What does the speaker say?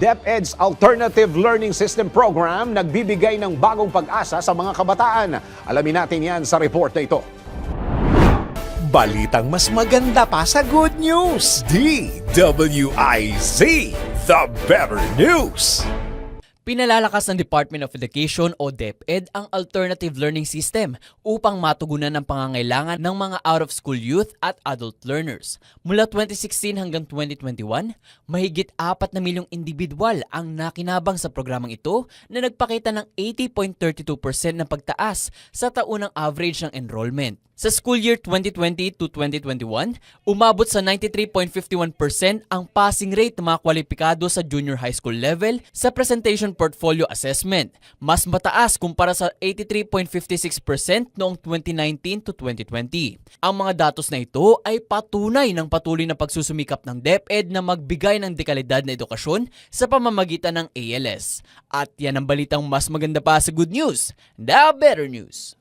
DepEd's Alternative Learning System Program nagbibigay ng bagong pag-asa sa mga kabataan. Alamin natin yan sa report na ito. Balitang mas maganda pa sa good news. DWIZ, the better news. Pinalalakas ng Department of Education o DepEd ang alternative learning system upang matugunan ang pangangailangan ng mga out-of-school youth at adult learners. Mula 2016 hanggang 2021, mahigit 4 na milyong individual ang nakinabang sa programang ito na nagpakita ng 80.32% ng pagtaas sa taunang average ng enrollment. Sa school year 2020 to 2021, umabot sa 93.51% ang passing rate ng mga kwalipikado sa junior high school level sa presentation portfolio assessment, mas mataas kumpara sa 83.56% noong 2019 to 2020. Ang mga datos na ito ay patunay ng patuloy na pagsusumikap ng DepEd na magbigay ng dekalidad na edukasyon sa pamamagitan ng ALS. At yan ang balitang mas maganda pa sa good news, the better news.